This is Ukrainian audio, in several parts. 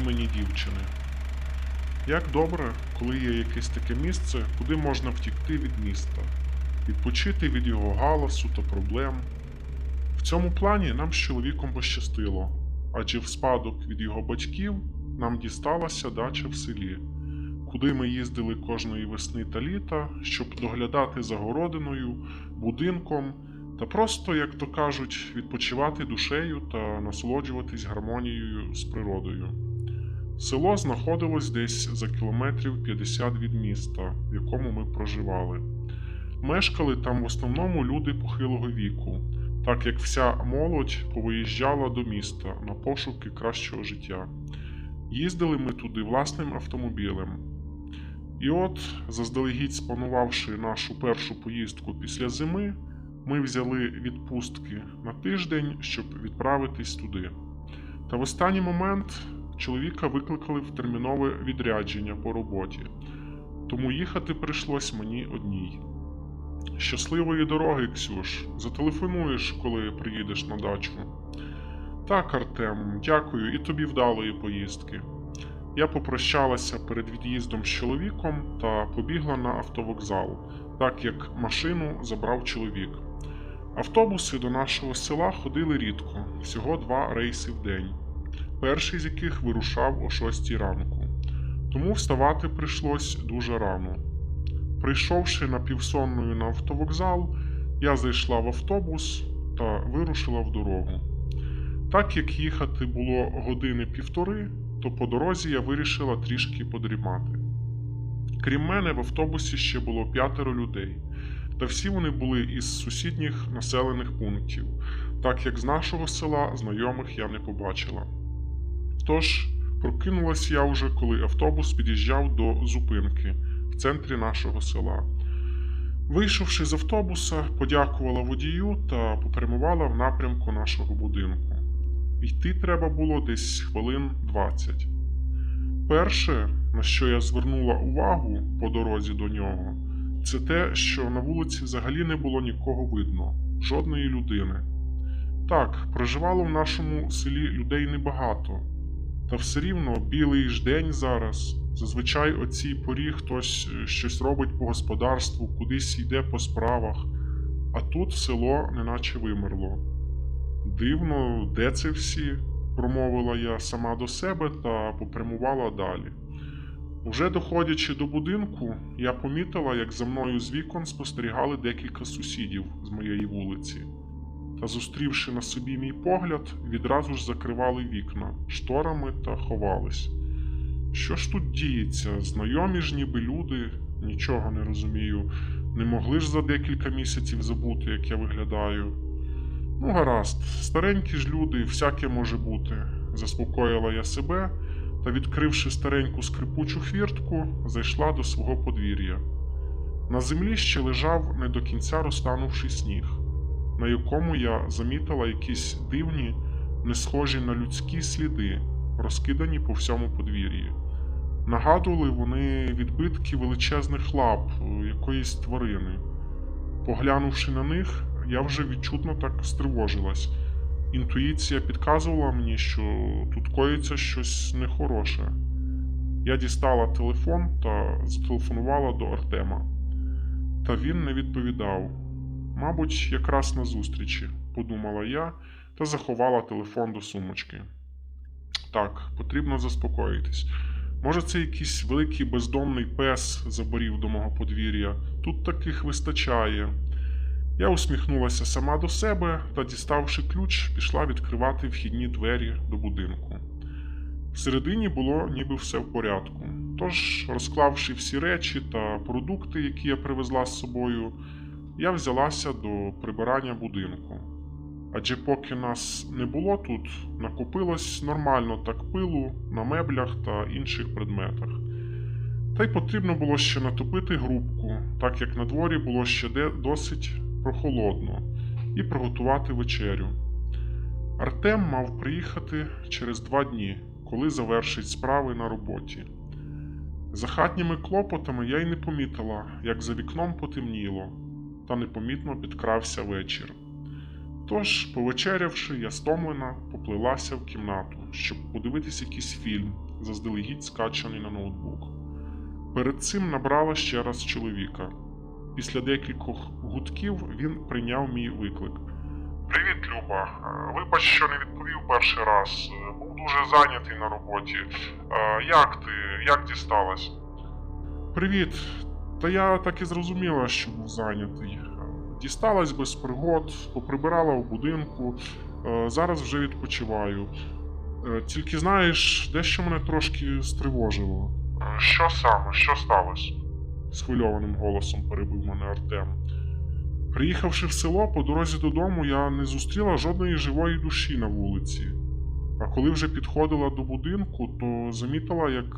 Імені дівчини. Як добре, коли є якесь таке місце, куди можна втікти від міста, відпочити від його галасу та проблем. В цьому плані нам з чоловіком пощастило, адже в спадок від його батьків нам дісталася дача в селі, куди ми їздили кожної весни та літа, щоб доглядати за городиною, будинком та просто, як то кажуть, відпочивати душею та насолоджуватись гармонією з природою. Село знаходилось десь за кілометрів 50 від міста, в якому ми проживали. Мешкали там в основному люди похилого віку, так як вся молодь повиїжджала до міста на пошуки кращого життя. Їздили ми туди власним автомобілем. І от, заздалегідь спланувавши нашу першу поїздку після зими, ми взяли відпустки на тиждень, щоб відправитись туди. Та в останній момент чоловіка викликали в термінове відрядження по роботі, тому їхати прийшлось мені одній. Щасливої дороги, Ксюш. Зателефонуєш, коли приїдеш на дачу. Так, Артем, дякую і тобі вдалої поїздки. Я попрощалася перед від'їздом з чоловіком та побігла на автовокзал, так як машину забрав чоловік. Автобуси до нашого села ходили рідко, всього два рейси в день, перший з яких вирушав о 6 ранку. Тому вставати прийшлось дуже рано. Прийшовши напівсонною на автовокзал, я зайшла в автобус та вирушила в дорогу. Так як їхати було години півтори, то по дорозі я вирішила трішки подрімати. Крім мене, в автобусі ще було п'ятеро людей, та всі вони були із сусідніх населених пунктів, так як з нашого села знайомих я не побачила. Тож, прокинулась я вже, коли автобус під'їжджав до зупинки в центрі нашого села. Вийшовши з автобуса, подякувала водію та попрямувала в напрямку нашого будинку. Йти треба було десь хвилин 20. Перше, на що я звернула увагу по дорозі до нього, це те, що на вулиці взагалі не було нікого видно, жодної людини. Так, проживало в нашому селі людей небагато, та все рівно білий ж день зараз. Зазвичай о цій порі хтось е, щось робить по господарству, кудись йде по справах, а тут село неначе вимерло. Дивно, де це всі? промовила я сама до себе та попрямувала далі. Уже доходячи до будинку, я помітила, як за мною з вікон спостерігали декілька сусідів з моєї вулиці, та, зустрівши на собі мій погляд, відразу ж закривали вікна шторами та ховались. Що ж тут діється? Знайомі ж ніби люди, нічого не розумію. Не могли ж за декілька місяців забути, як я виглядаю. Ну, гаразд, старенькі ж люди, всяке може бути, заспокоїла я себе та, відкривши стареньку скрипучу хвіртку, зайшла до свого подвір'я. На землі ще лежав не до кінця розтанувший сніг, на якому я замітила якісь дивні, не схожі на людські сліди, розкидані по всьому подвір'ї. Нагадували вони відбитки величезних лап е, якоїсь тварини. Поглянувши на них, я вже відчутно так стривожилась. Інтуїція підказувала мені, що тут коїться щось нехороше. Я дістала телефон та зателефонувала до Артема. Та він не відповідав. Мабуть, якраз на зустрічі, подумала я та заховала телефон до сумочки. Так, потрібно заспокоїтись. Може, це якийсь великий бездомний пес заборів до мого подвір'я. Тут таких вистачає. Я усміхнулася сама до себе та, діставши ключ, пішла відкривати вхідні двері до будинку. Всередині було ніби все в порядку. Тож, розклавши всі речі та продукти, які я привезла з собою, я взялася до прибирання будинку. Адже поки нас не було тут, накопилось нормально так пилу на меблях та інших предметах. Та й потрібно було ще натопити грубку, так як на дворі було ще досить прохолодно, і приготувати вечерю. Артем мав приїхати через два дні, коли завершить справи на роботі. За хатніми клопотами я й не помітила, як за вікном потемніло, та непомітно підкрався вечір. Тож, повечерявши, я стомлена поплилася в кімнату. щоб подивитись якийсь фільм, заздалегідь скачаний на ноутбук. Перед цим набрала ще раз чоловіка. Після декількох гудків він прийняв мій виклик. Привіт, Люба. Е, Вибач, що не відповів перший раз. Е, Був дуже зайнятий на роботі. Е, Як ти? Як дісталась? Привіт. Та я так і зрозуміла, що був зайнятий. Е, Дісталась без пригод, поприбирала в будинку. Е, Зараз вже відпочиваю. Е, Тільки знаєш, дещо мене трошки стривожило. Що саме? Що сталося? схвильованим голосом перебив мене Артем. Приїхавши в село, по дорозі додому я не зустріла жодної живої душі на вулиці. А коли вже підходила до будинку, то замітила, як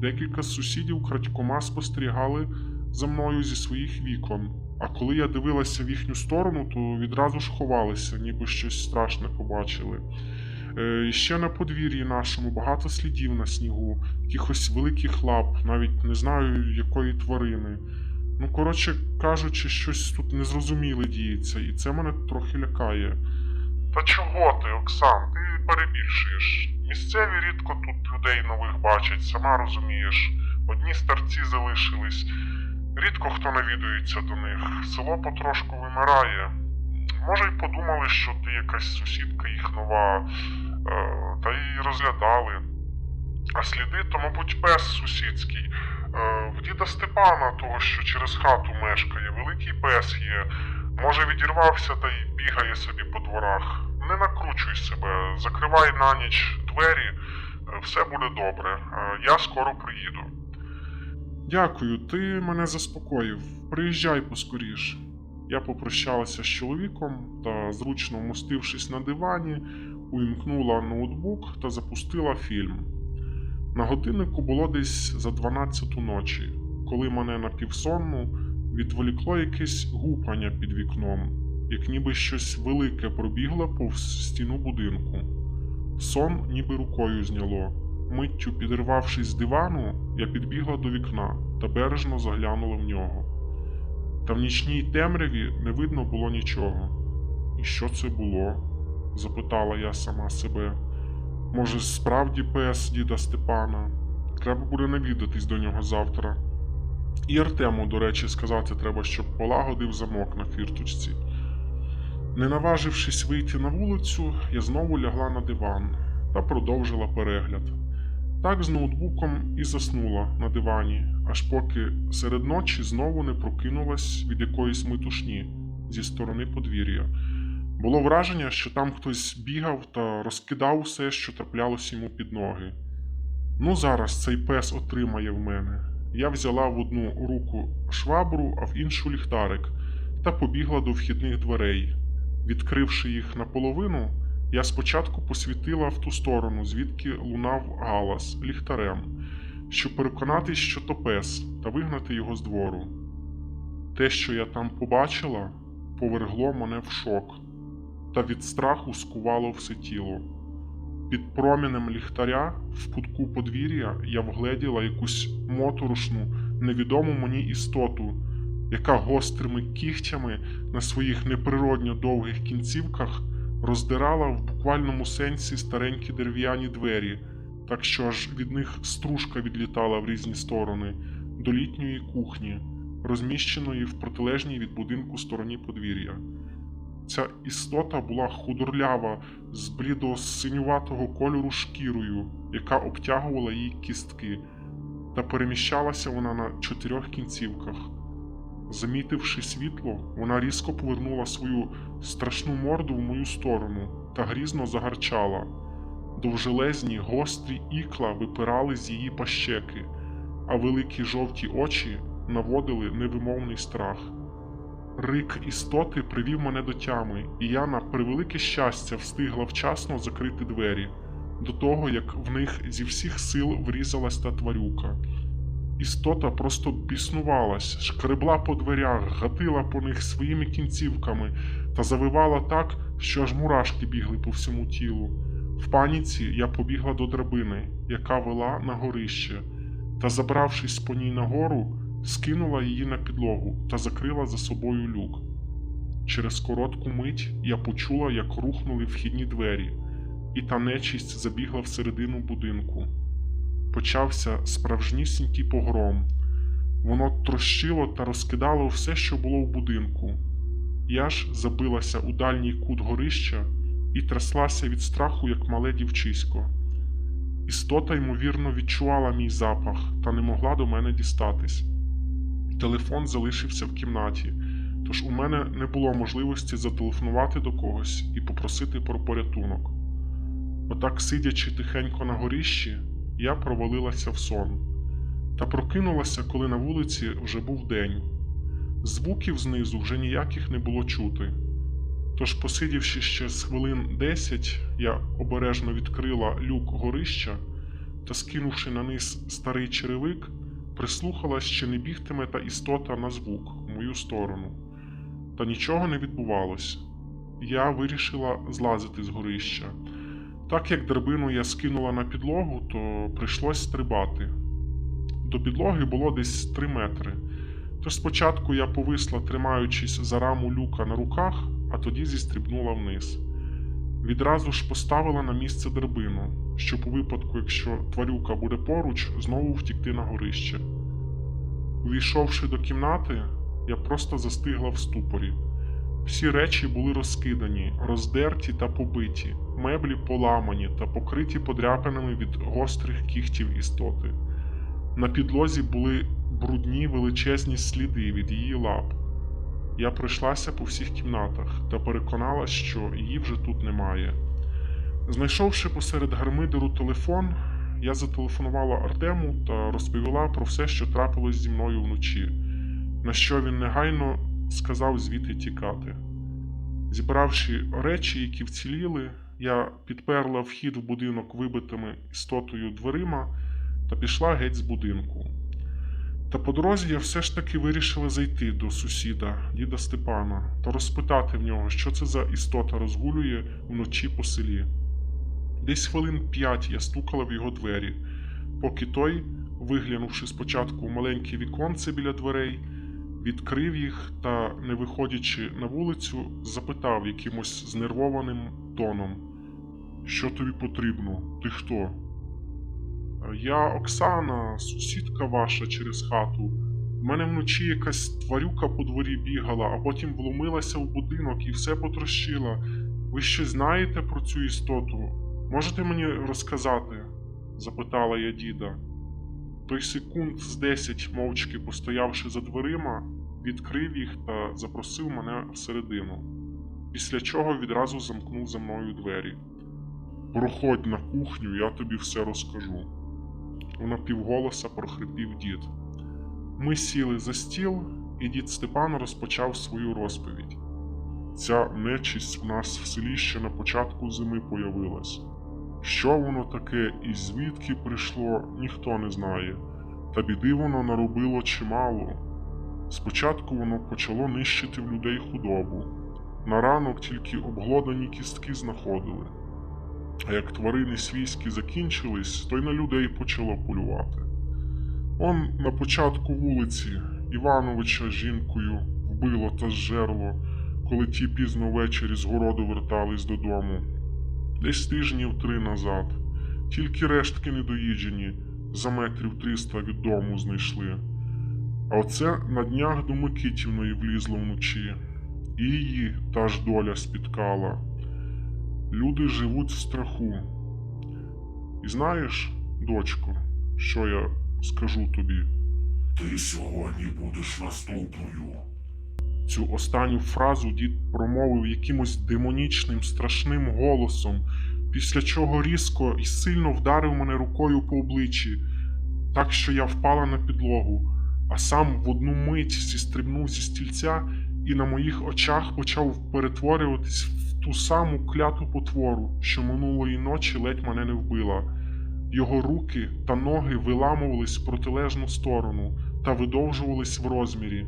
декілька сусідів крадькома спостерігали за мною зі своїх вікон. А коли я дивилася в їхню сторону, то відразу ж ховалися, ніби щось страшне побачили. Е, і ще на подвір'ї нашому багато слідів на снігу, якихось великих лап, навіть не знаю якої тварини. Ну, коротше кажучи, щось тут незрозуміле діється, і це мене трохи лякає. Та чого ти, Оксан? Ти перебільшуєш. Місцеві рідко тут людей нових бачать, сама розумієш. Одні старці залишились. Рідко хто навідується до них. Село потрошку вимирає. Може, й подумали, що ти якась сусідка їх нова, е, та й розглядали. А сліди, то, мабуть, пес сусідський. Е, В діда Степана, того, що через хату мешкає, великий пес є. Може, відірвався та й бігає собі по дворах. Не накручуй себе, закривай на ніч двері, е, все буде добре. Е, Я скоро приїду. Дякую, ти мене заспокоїв. Приїжджай поскоріш. Я попрощалася з чоловіком та, зручно вмостившись на дивані, увімкнула ноутбук та запустила фільм. На годиннику було десь за 12 ночі, коли мене напівсонну відволікло якесь гупання під вікном, як ніби щось велике пробігло повз стіну будинку. Сон ніби рукою зняло. Миттю підривавшись з дивану, я підбігла до вікна та бережно заглянула в нього. Та в нічній темряві не видно було нічого. І що це було? запитала я сама себе. Може, справді пес діда Степана? Треба буде навідатись до нього завтра. І Артему, до речі, сказати треба, щоб полагодив замок на фірточці. Не наважившись вийти на вулицю, я знову лягла на диван та продовжила перегляд. Так з ноутбуком і заснула на дивані, аж поки серед ночі знову не прокинулась від якоїсь метушні зі сторони подвір'я. Було враження, що там хтось бігав та розкидав усе, що траплялось йому під ноги. Ну, зараз цей пес отримає в мене. Я взяла в одну руку швабру, а в іншу ліхтарик, та побігла до вхідних дверей. Відкривши їх наполовину, я спочатку посвітила в ту сторону, звідки лунав галас ліхтарем, щоб переконатись, що то пес, та вигнати його з двору. Те, що я там побачила, повергло мене в шок, та від страху скувало все тіло. Під промінем ліхтаря в кутку подвір'я я вгледіла якусь моторошну, невідому мені істоту, яка гострими кігтями на своїх неприродньо довгих кінцівках роздирала в буквальному сенсі старенькі дерев'яні двері, так що аж від них стружка відлітала в різні сторони до літньої кухні, розміщеної в протилежній від будинку стороні подвір'я. Ця істота була худорлява з блідо-синюватого кольору шкірою, яка обтягувала її кістки, та переміщалася вона на чотирьох кінцівках. Замітивши світло, вона різко повернула свою страшну морду в мою сторону та грізно загарчала. Довжелезні гострі ікла випирали з її пащеки, а великі жовті очі наводили невимовний страх. Рик істоти привів мене до тями, і я на превелике щастя встигла вчасно закрити двері, до того як в них зі всіх сил врізалась та тварюка. Істота просто біснувалась, шкребла по дверях, гатила по них своїми кінцівками та завивала так, що аж мурашки бігли по всьому тілу. В паніці я побігла до драбини, яка вела на горище, та, забравшись по ній нагору, скинула її на підлогу та закрила за собою люк. Через коротку мить я почула, як рухнули вхідні двері. і та нечисть забігла всередину будинку. Почався справжнісінький погром. Воно трощило та розкидало все, що було в будинку. Я ж забилася у дальній кут горища і тряслася від страху, як мале дівчисько. Істота, ймовірно, відчувала мій запах та не могла до мене дістатись. Телефон залишився в кімнаті, тож у мене не було можливості зателефонувати до когось і попросити про порятунок. Отак, сидячи тихенько на горіщі, я провалилася в сон та прокинулася, коли на вулиці вже був день. Звуків знизу вже ніяких не було чути. Тож, посидівши ще з хвилин десять, я обережно відкрила люк горища та, скинувши на низ старий черевик, прислухалась, чи не бігтиме та істота на звук в мою сторону. Та нічого не відбувалось. Я вирішила злазити з горища. Так як драбину я скинула на підлогу, то прийшлось стрибати. До підлоги було десь 3 метри. Тож спочатку я повисла, тримаючись за раму люка на руках, а тоді зістрибнула вниз. Відразу ж поставила на місце драбину, щоб у випадку, якщо тварюка буде поруч, знову втікти на горище. Увійшовши до кімнати, я просто застигла в ступорі. Всі речі були розкидані, роздерті та побиті, меблі поламані та покриті подряпинами від гострих кігтів істоти. На підлозі були брудні величезні сліди від її лап. Я пройшлася по всіх кімнатах та переконалась, що її вже тут немає. Знайшовши посеред гармидеру телефон, я зателефонувала Артему та розповіла про все, що трапилось зі мною вночі, на що він негайно сказав звідти тікати. Зібравши речі, які вціліли, я підперла вхід в будинок вибитими істотою дверима та пішла геть з будинку. Та по дорозі я все ж таки вирішила зайти до сусіда, діда Степана, та розпитати в нього, що це за істота розгулює вночі по селі. Десь хвилин п'ять я стукала в його двері, поки той, виглянувши спочатку в маленьке віконце біля дверей, відкрив їх та, не виходячи на вулицю, запитав якимось знервованим тоном: Що тобі потрібно? Ти хто? Я Оксана, сусідка ваша через хату. У мене вночі якась тварюка по дворі бігала, а потім вломилася в будинок і все потрощила. Ви щось знаєте про цю істоту? Можете мені розказати? запитала я діда. Той секунд з десять, мовчки постоявши за дверима, відкрив їх та запросив мене всередину, після чого відразу замкнув за мною двері. Проходь на кухню, я тобі все розкажу. Напівголоса прохрипів дід. Ми сіли за стіл, і дід Степан розпочав свою розповідь. Ця нечисть в нас в селі ще на початку зими появилась. Що воно таке і звідки прийшло, ніхто не знає, та біди воно наробило чимало. Спочатку воно почало нищити в людей худобу. На ранок тільки обглодані кістки знаходили. А як тварини свійські закінчились, то й на людей почало полювати. Он на початку вулиці Івановича жінкою вбило та зжерло, коли ті пізно ввечері з городу вертались додому. Десь тижнів три назад. Тільки рештки недоїджені за метрів триста від дому знайшли. А оце на днях до Микитівної влізло вночі, і її та ж доля спіткала. Люди живуть в страху. І знаєш, дочко, що я скажу тобі? Ти сьогодні будеш наступною. Цю останню фразу дід промовив якимось демонічним, страшним голосом, після чого різко і сильно вдарив мене рукою по обличчі, так що я впала на підлогу, а сам в одну мить зістрибнув зі стільця і на моїх очах почав перетворюватись в ту саму кляту потвору, що минулої ночі ледь мене не вбила. Його руки та ноги виламувались в протилежну сторону та видовжувались в розмірі.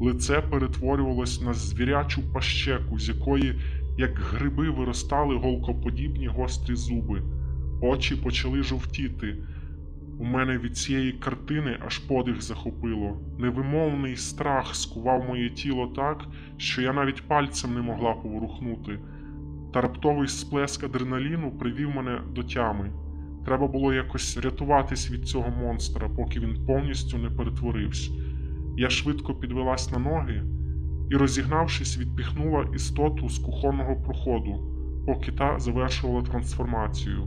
Лице перетворювалось на звірячу пащеку, з якої, як гриби, виростали голкоподібні гострі зуби. Очі почали жовтіти. У мене від цієї картини аж подих захопило. Невимовний страх скував моє тіло так, що я навіть пальцем не могла поворухнути. та раптовий сплеск адреналіну привів мене до тями. Треба було якось рятуватись від цього монстра, поки він повністю не перетворився. Я швидко підвелась на ноги і, розігнавшись, відпіхнула істоту з кухонного проходу, поки та завершувала трансформацію.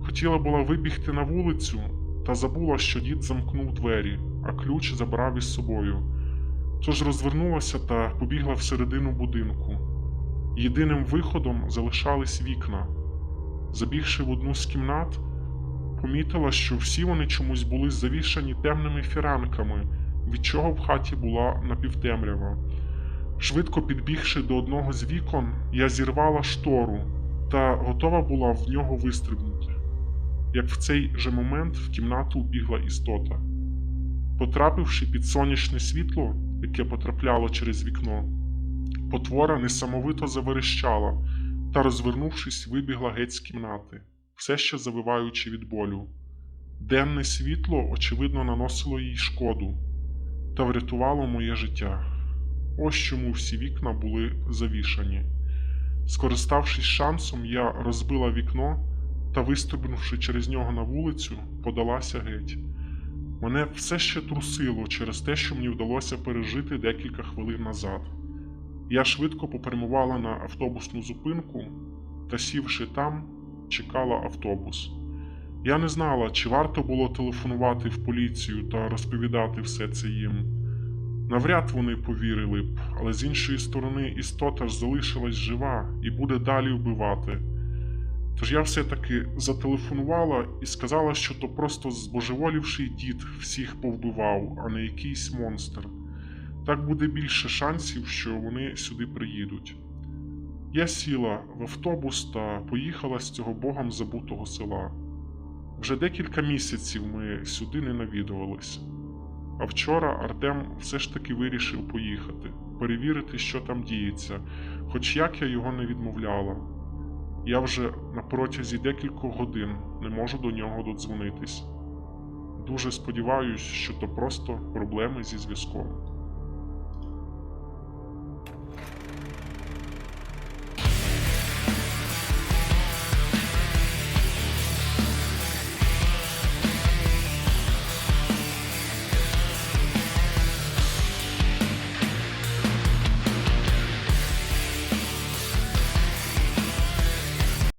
Хотіла була вибігти на вулицю, та забула, що дід замкнув двері, а ключ забрав із собою. Тож розвернулася та побігла всередину будинку. Єдиним виходом залишались вікна. Забігши в одну з кімнат, помітила, що всі вони чомусь були завішані темними фіранками, від чого в хаті була напівтемрява. Швидко підбігши до одного з вікон, я зірвала штору та готова була в нього вистрибнути. Як в цей же момент в кімнату вбігла істота. Потрапивши під сонячне світло, яке потрапляло через вікно, потвора несамовито заверещала та, розвернувшись, вибігла геть з кімнати, все ще завиваючи від болю. Денне світло, очевидно, наносило їй шкоду та врятувало моє життя. Ось чому всі вікна були завішані. Скориставшись шансом, я розбила вікно та, вистрибнувши через нього на вулицю, подалася геть. Мене все ще трусило через те, що мені вдалося пережити декілька хвилин назад. Я швидко попрямувала на автобусну зупинку та, сівши там, чекала автобус. Я не знала, чи варто було телефонувати в поліцію та розповідати все це їм. Навряд вони повірили б, але з іншої сторони істота ж залишилась жива і буде далі вбивати. Тож я все-таки зателефонувала і сказала, що то просто збожеволівший дід всіх повбивав, а не якийсь монстр. Так буде більше шансів, що вони сюди приїдуть. Я сіла в автобус та поїхала з цього богом забутого села. Вже декілька місяців ми сюди не навідувались. А вчора Артем все ж таки вирішив поїхати, перевірити, що там діється, хоч як я його не відмовляла. Я вже на протязі декількох годин не можу до нього додзвонитись. Дуже сподіваюсь, що то просто проблеми зі зв'язком.